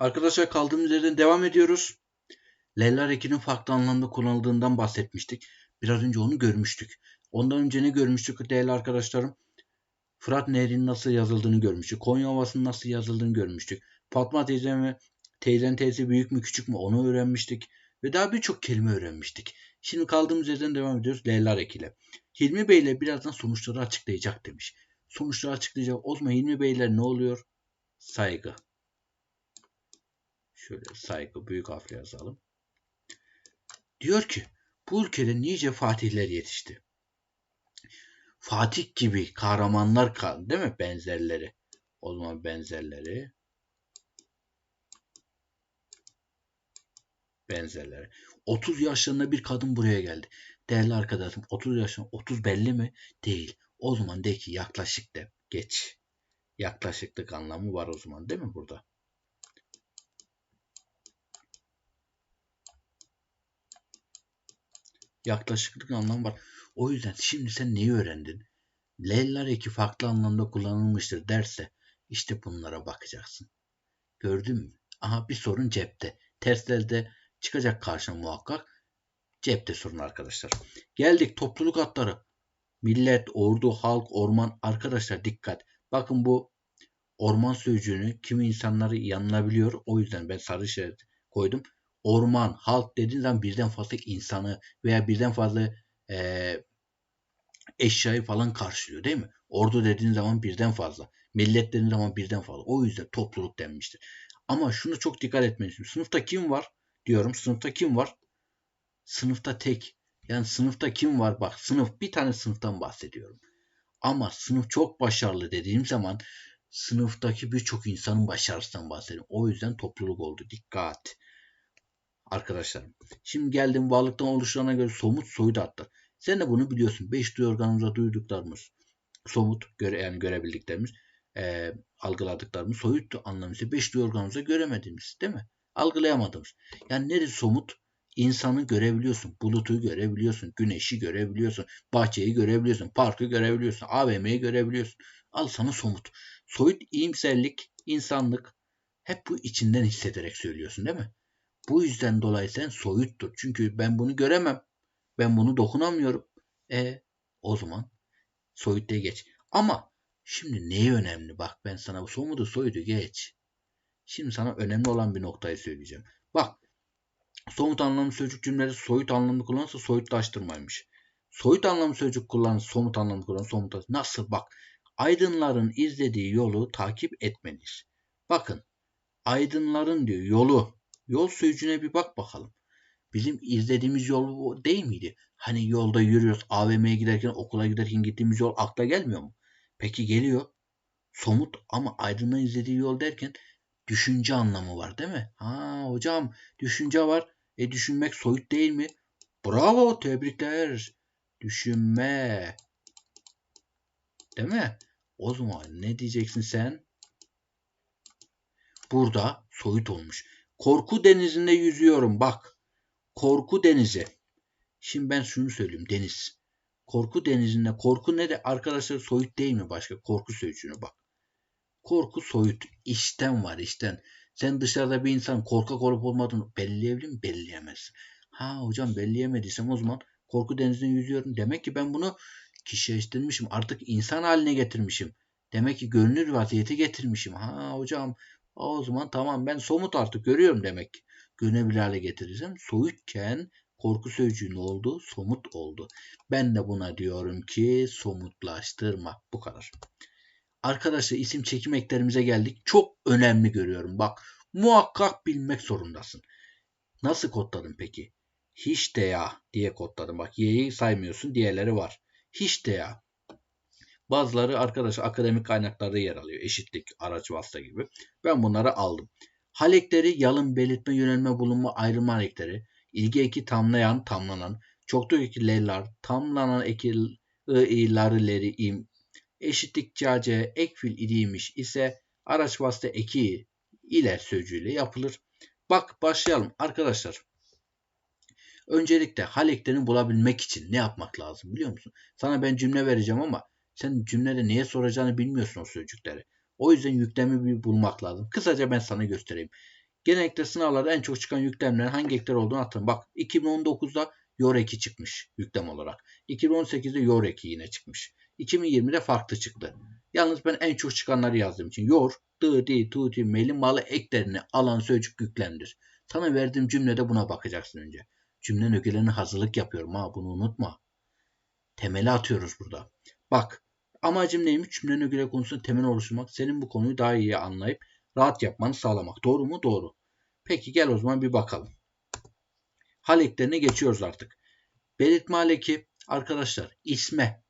Arkadaşlar kaldığımız yerden devam ediyoruz. L'ler ekinin farklı anlamda kullanıldığından bahsetmiştik. Biraz önce onu görmüştük. Ondan önce ne görmüştük değerli arkadaşlarım? Fırat Nehri'nin nasıl yazıldığını görmüştük. Konya Ovası'nın nasıl yazıldığını görmüştük. Fatma teyze ve teyzen teyze büyük mü küçük mü onu öğrenmiştik. Ve daha birçok kelime öğrenmiştik. Şimdi kaldığımız yerden devam ediyoruz L'ler ekiyle. Hilmi Bey ile birazdan sonuçları açıklayacak demiş. Sonuçları açıklayacak. O zaman Hilmi Beyler ne oluyor? Saygı. Şöyle saygı büyük harfle yazalım. Diyor ki bu ülkede nice fatihler yetişti. Fatih gibi kahramanlar kaldı değil mi? Benzerleri. O zaman benzerleri. Benzerleri. 30 yaşlarında bir kadın buraya geldi. Değerli arkadaşım 30 yaşında 30 belli mi? Değil. O zaman de ki yaklaşık de geç. Yaklaşıklık anlamı var o zaman değil mi burada? Yaklaşıklık anlamı var. O yüzden şimdi sen neyi öğrendin? L'ler eki farklı anlamda kullanılmıştır derse işte bunlara bakacaksın. Gördün mü? Aha bir sorun cepte. Terslerde çıkacak karşına muhakkak. Cepte sorun arkadaşlar. Geldik topluluk adları. Millet, ordu, halk, orman. Arkadaşlar dikkat. Bakın bu orman sözcüğünü kimi insanları yanılabiliyor. O yüzden ben sarı işaret koydum orman, halk dediğin zaman birden fazla insanı veya birden fazla e, eşyayı falan karşılıyor değil mi? Ordu dediğin zaman birden fazla. Millet dediğin zaman birden fazla. O yüzden topluluk denmiştir. Ama şunu çok dikkat etmelisin. Sınıfta kim var? Diyorum sınıfta kim var? Sınıfta tek. Yani sınıfta kim var? Bak sınıf bir tane sınıftan bahsediyorum. Ama sınıf çok başarılı dediğim zaman sınıftaki birçok insanın başarısından bahsediyorum. O yüzden topluluk oldu. Dikkat arkadaşlarım. Şimdi geldim varlıktan oluşturana göre somut soyut adlar. Sen de bunu biliyorsun. Beş duyu organımızda duyduklarımız somut göre yani görebildiklerimiz e, algıladıklarımız soyut anlamıyla beş duyu organımızda göremediğimiz değil mi? Algılayamadığımız. Yani neresi somut? İnsanı görebiliyorsun, bulutu görebiliyorsun, güneşi görebiliyorsun, bahçeyi görebiliyorsun, parkı görebiliyorsun, AVM'yi görebiliyorsun. Al sana somut. Soyut iyimserlik, insanlık hep bu içinden hissederek söylüyorsun değil mi? Bu yüzden dolayı sen soyuttur. Çünkü ben bunu göremem. Ben bunu dokunamıyorum. E o zaman soyut diye geç. Ama şimdi neyi önemli? Bak ben sana bu somudu soyutu geç. Şimdi sana önemli olan bir noktayı söyleyeceğim. Bak somut anlamlı sözcük cümleleri soyut anlamlı kullanırsa soyutlaştırmaymış. Soyut anlamlı sözcük kullan, somut anlamlı kullan, somut Nasıl? Bak aydınların izlediği yolu takip etmeliyiz. Bakın aydınların diyor yolu Yol sözcüğüne bir bak bakalım. Bizim izlediğimiz yol değil miydi? Hani yolda yürüyoruz, AVM'ye giderken, okula giderken gittiğimiz yol akla gelmiyor mu? Peki geliyor. Somut ama aydınlan izlediği yol derken düşünce anlamı var değil mi? Ha hocam düşünce var. E düşünmek soyut değil mi? Bravo tebrikler. Düşünme. Değil mi? O zaman ne diyeceksin sen? Burada soyut olmuş. Korku denizinde yüzüyorum bak. Korku denizi. Şimdi ben şunu söyleyeyim deniz. Korku denizinde korku ne de arkadaşlar soyut değil mi başka korku sözcüğüne bak. Korku soyut. İşten var işten. Sen dışarıda bir insan korkak olup olmadığını belirleyebilir mi? Belirleyemez. Ha hocam belleyemediysem o zaman korku denizinde yüzüyorum. Demek ki ben bunu kişileştirmişim. Artık insan haline getirmişim. Demek ki görünür vaziyete getirmişim. Ha hocam o zaman tamam ben somut artık görüyorum demek. Görünebilir hale getirirsem soyutken korku sözcüğü ne oldu? Somut oldu. Ben de buna diyorum ki somutlaştırma. Bu kadar. Arkadaşlar isim çekim eklerimize geldik. Çok önemli görüyorum. Bak muhakkak bilmek zorundasın. Nasıl kodladın peki? Hiç de ya diye kodladım. Bak y'yi saymıyorsun. Diğerleri var. Hiç de ya. Bazıları arkadaşlar akademik kaynaklarda yer alıyor. Eşitlik, araç vasıta gibi. Ben bunları aldım. Halekleri yalın belirtme, yönelme, bulunma, ayrılma halekleri. İlgi eki tamlayan, tamlanan. Çoklu tamlanan eki, ı, i, ları, leri, im. Eşitlik, cace, ek fil idiymiş ise araç vasıta eki ile sözcüğüyle yapılır. Bak başlayalım arkadaşlar. Öncelikle haleklerini bulabilmek için ne yapmak lazım biliyor musun? Sana ben cümle vereceğim ama sen cümlede neye soracağını bilmiyorsun o sözcükleri. O yüzden yüklemi bir bulmak lazım. Kısaca ben sana göstereyim. Genellikle sınavlarda en çok çıkan yüklemlerin hangi ekler olduğunu hatırlayın. Bak 2019'da Yor 2 çıkmış yüklem olarak. 2018'de Yor 2 yine çıkmış. 2020'de farklı çıktı. Yalnız ben en çok çıkanları yazdığım için yor, dı, di, tu, ti, meli, malı eklerini alan sözcük yüklemdir. Sana verdiğim cümlede buna bakacaksın önce. Cümlenin ögelerine hazırlık yapıyorum ha bunu unutma. Temeli atıyoruz burada. Bak amacım neymiş? Cümlenin ögeleri konusunda temel oluşturmak. Senin bu konuyu daha iyi anlayıp rahat yapmanı sağlamak. Doğru mu? Doğru. Peki gel o zaman bir bakalım. Hal eklerine geçiyoruz artık. Belirtme hal eki arkadaşlar isme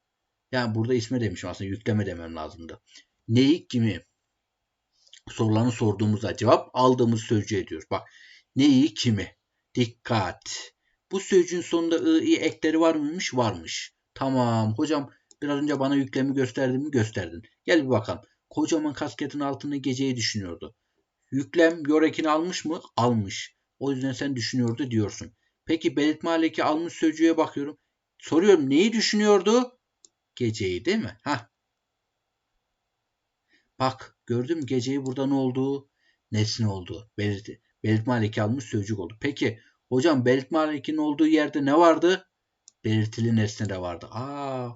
yani burada isme demişim aslında yükleme demem lazımdı. Neyi kimi sorularını sorduğumuzda cevap aldığımız sözcüğe ediyoruz. Bak neyi kimi dikkat. Bu sözcüğün sonunda ı, i ekleri var mıymış? Varmış. Tamam hocam biraz önce bana yüklemi gösterdin mi? Gösterdin. Gel bir bakalım. Kocaman kasketin altında geceyi düşünüyordu. Yüklem yorekini almış mı? Almış. O yüzden sen düşünüyordu diyorsun. Peki belirtme haleki almış sözcüğe bakıyorum. Soruyorum neyi düşünüyordu? Geceyi değil mi? Ha. Bak gördüm geceyi burada ne oldu? Nesne oldu. Belirt belirtme haleki almış sözcük oldu. Peki hocam belirtme halekinin olduğu yerde ne vardı? Belirtili nesne de vardı. Aa,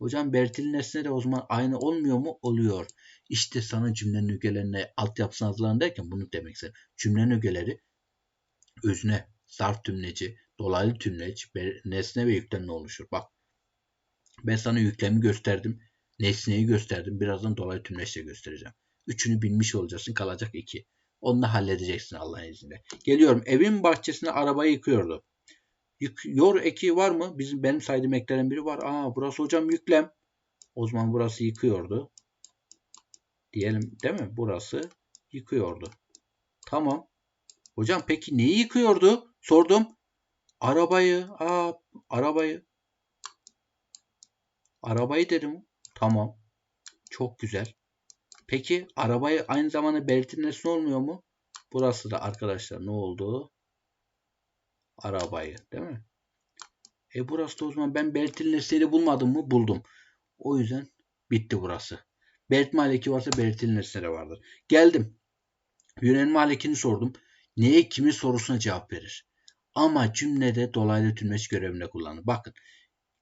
hocam belirtili nesne o zaman aynı olmuyor mu? Oluyor. İşte sana cümlenin ögelerine altyapısını hazırlan derken bunu demek istedim. Cümlenin ögeleri özne, zarf tümleci, dolaylı tümleç, nesne ve yüklemle oluşur. Bak ben sana yüklemi gösterdim. Nesneyi gösterdim. Birazdan dolaylı tümleçle göstereceğim. Üçünü bilmiş olacaksın. Kalacak iki. Onu da halledeceksin Allah'ın izniyle. Geliyorum. Evin bahçesine arabayı yıkıyordu. Yıkıyor eki var mı? Bizim benim saydığım eklerin biri var. Aa burası hocam yüklem. O zaman burası yıkıyordu. Diyelim değil mi? Burası yıkıyordu. Tamam. Hocam peki neyi yıkıyordu? Sordum. Arabayı. Aa arabayı. Arabayı dedim. Tamam. Çok güzel. Peki arabayı aynı zamanda belirtin nesne olmuyor mu? Burası da arkadaşlar ne oldu? Arabayı değil mi? E burası da o zaman ben belirtili nesneyi bulmadım mı? Buldum. O yüzden bitti burası. Belirtme haleki varsa belirtili nesne vardır. Geldim. Yönelme halekini sordum. Neye kimi sorusuna cevap verir. Ama cümlede dolaylı tümleç görevinde kullanılır. Bakın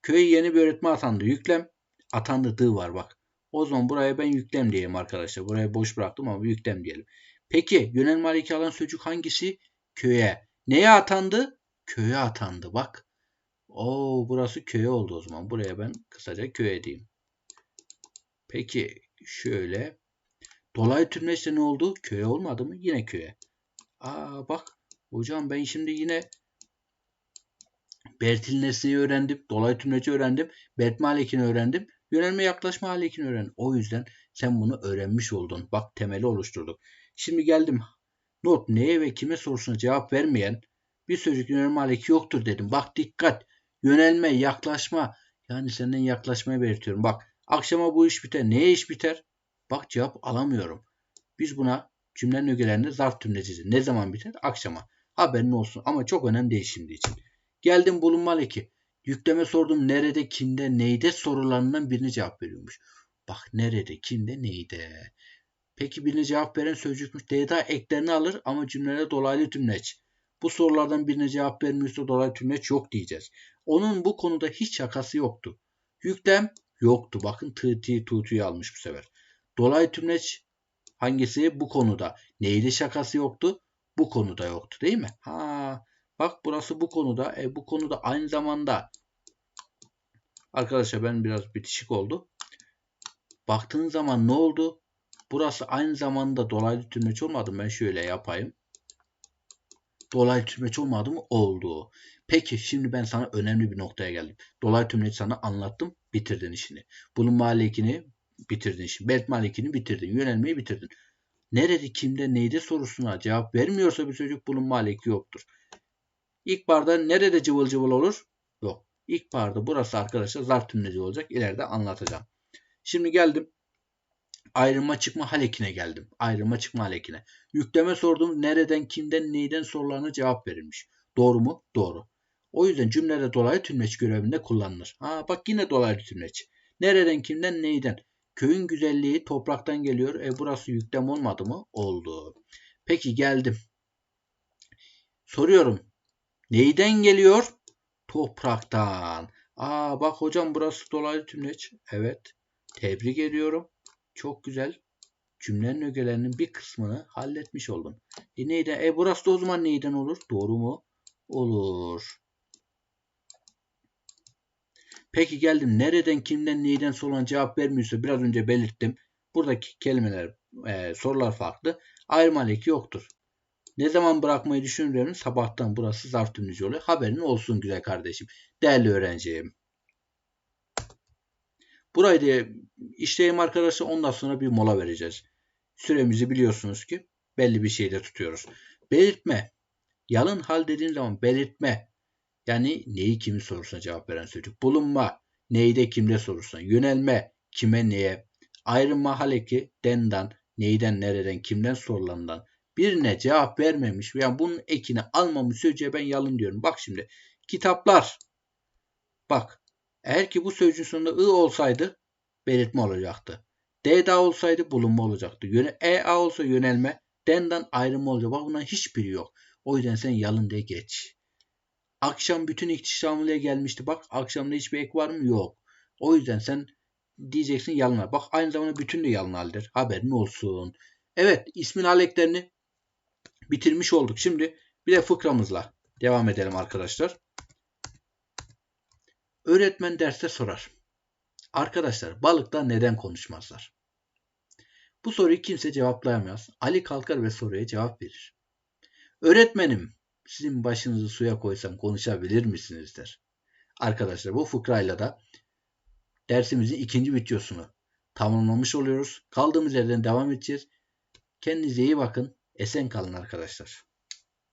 Köye yeni bir öğretmen atandı. Yüklem atandı dı var bak. O zaman buraya ben yüklem diyeyim arkadaşlar. Buraya boş bıraktım ama yüklem diyelim. Peki yönelme haleki alan sözcük hangisi? Köye. Neye atandı? Köye atandı bak. Oo burası köye oldu o zaman. Buraya ben kısaca köye diyeyim. Peki şöyle. Dolaylı tümleçte ne oldu? Köye olmadı mı? Yine köye. Aa bak. Hocam ben şimdi yine Bertil nesneyi öğrendim. Dolaylı tümleci öğrendim. Halekini öğrendim. Yönelme yaklaşma halekini öğrendim. O yüzden sen bunu öğrenmiş oldun. Bak temeli oluşturduk. Şimdi geldim. Not neye ve kime sorusuna cevap vermeyen bir sözcük yönelme haleki yoktur dedim. Bak dikkat. Yönelme, yaklaşma. Yani senden yaklaşmayı belirtiyorum. Bak akşama bu iş biter. Neye iş biter? Bak cevap alamıyorum. Biz buna cümlenin ögelerinde zarf tümlecisi. Ne zaman biter? Akşama. Haberin olsun ama çok önemli değil şimdi için. Geldim bulunmalı eki. Yükleme sordum nerede, kimde, neyde sorularından birini cevap veriyormuş. Bak nerede, kimde, neyde. Peki birine cevap veren sözcükmüş. D'da eklerini alır ama cümlede dolaylı tümleç. Bu sorulardan birine cevap vermiyorsa dolaylı tümleç yok diyeceğiz. Onun bu konuda hiç şakası yoktu. Yüklem yoktu. Bakın tı ti tu tu'yu almış bu sefer. Dolaylı tümleç hangisi? Bu konuda. Neydi şakası yoktu? Bu konuda yoktu değil mi? Ha, Bak burası bu konuda. E, bu konuda aynı zamanda arkadaşlar ben biraz bitişik oldu. Baktığın zaman ne oldu? Burası aynı zamanda dolaylı tümleç olmadı? Ben şöyle yapayım. Dolaylı tümleç olmadı mı? Oldu. Peki şimdi ben sana önemli bir noktaya geldim. Dolaylı tümleç sana anlattım. Bitirdin işini. Bunun malikini bitirdin işini. Belt malikini bitirdin. Yönelmeyi bitirdin. Nerede, kimde, neyde sorusuna cevap vermiyorsa bir çocuk bunun maliki yoktur. İlkbaharda nerede cıvıl cıvıl olur? Yok. İlkbaharda burası arkadaşlar zarf tümleci olacak. İleride anlatacağım. Şimdi geldim. Ayrılma çıkma halekine geldim. Ayrılma çıkma halekine. Yükleme sordum. Nereden, kimden, neyden sorularına cevap verilmiş. Doğru mu? Doğru. O yüzden cümlede dolaylı tümleç görevinde kullanılır. Ha bak yine dolaylı tümleç. Nereden, kimden, neyden? Köyün güzelliği topraktan geliyor. E burası yüklem olmadı mı? Oldu. Peki geldim. Soruyorum. Neyden geliyor? Topraktan. Aa bak hocam burası dolaylı tümleç. Evet. Tebrik ediyorum. Çok güzel. Cümlenin ögelerinin bir kısmını halletmiş oldun. E neyden? E burası da o zaman neyden olur? Doğru mu? Olur. Peki geldim. Nereden, kimden, neyden sorulan cevap vermiyorsa biraz önce belirttim. Buradaki kelimeler, e, sorular farklı. Ayrıma leki yoktur. Ne zaman bırakmayı düşünüyorum? Sabahtan burası zarf tümleci oluyor. Haberin olsun güzel kardeşim. Değerli öğrencim. Burayı da işleyeyim arkadaşlar. Ondan sonra bir mola vereceğiz. Süremizi biliyorsunuz ki belli bir şeyde tutuyoruz. Belirtme. Yalın hal dediğin zaman belirtme. Yani neyi kimi sorusuna cevap veren sözcük. Bulunma. Neyde kimde sorusuna. Yönelme. Kime neye. Ayrılma hal eki dendan. Neyden nereden kimden sorulandan. Birine cevap vermemiş veya bunun ekini almamış sözcüğe ben yalın diyorum. Bak şimdi. Kitaplar. Bak. Eğer ki bu sözcüğün sonunda ı olsaydı belirtme olacaktı. D da olsaydı bulunma olacaktı. Yöne, e a olsa yönelme. Dendan ayrılma olacak. Bak bunların hiçbiri yok. O yüzden sen yalın diye geç. Akşam bütün ihtişamlıya gelmişti. Bak akşamda hiçbir ek var mı? Yok. O yüzden sen diyeceksin yalın. Bak aynı zamanda bütün de yalın haldir. Haberin olsun. Evet ismin haleklerini bitirmiş olduk. Şimdi bir de fıkramızla devam edelim arkadaşlar. Öğretmen derste sorar. Arkadaşlar balıklar neden konuşmazlar? Bu soruyu kimse cevaplayamaz. Ali kalkar ve soruya cevap verir. Öğretmenim sizin başınızı suya koysam konuşabilir misiniz der. Arkadaşlar bu fıkrayla da dersimizin ikinci videosunu tamamlamış oluyoruz. Kaldığımız yerden devam edeceğiz. Kendinize iyi bakın. Esen kalın arkadaşlar.